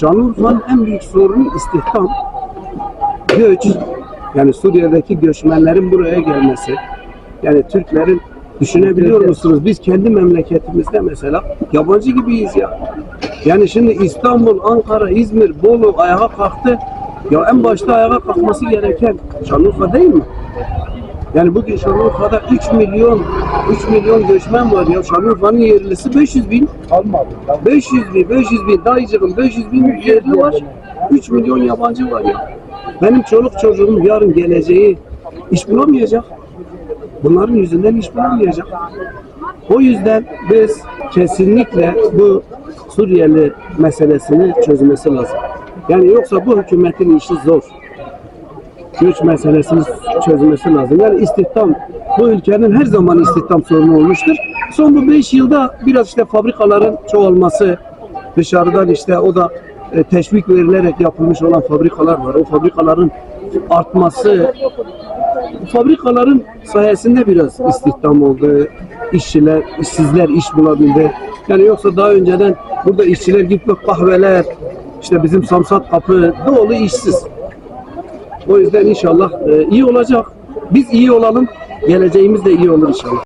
Şanlıurfa'nın en büyük sorunu istihdam, göç, yani Suriye'deki göçmenlerin buraya gelmesi. Yani Türklerin düşünebiliyor musunuz? Biz kendi memleketimizde mesela yabancı gibiyiz ya. Yani şimdi İstanbul, Ankara, İzmir, Bolu ayağa kalktı. Ya en başta ayağa kalkması gereken Şanlıurfa değil mi? Yani bugün Şanlıurfa'da 3 milyon 3 milyon göçmen var ya. Şanlıurfa'nın yerlisi 500 bin. Kalmadı. 500 bin, 500 bin, dayıcığım 500 bin yerli var. 3 milyon yabancı var ya. Benim çoluk çocuğum yarın geleceği iş bulamayacak. Bunların yüzünden iş bulamayacak. O yüzden biz kesinlikle bu Suriyeli meselesini çözmesi lazım. Yani yoksa bu hükümetin işi zor. Göç meselesini çözmesi lazım. Yani istihdam, bu ülkenin her zaman istihdam sorunu olmuştur. Son bu 5 yılda biraz işte fabrikaların çoğalması, dışarıdan işte o da e, teşvik verilerek yapılmış olan fabrikalar var. O fabrikaların artması, fabrikaların sayesinde biraz istihdam oldu. İşçiler, işsizler iş bulabildi. Yani yoksa daha önceden burada işçiler gitmek kahveler, işte bizim Samsat kapı dolu işsiz. O yüzden inşallah e, iyi olacak. Biz iyi olalım, geleceğimiz de iyi olur inşallah.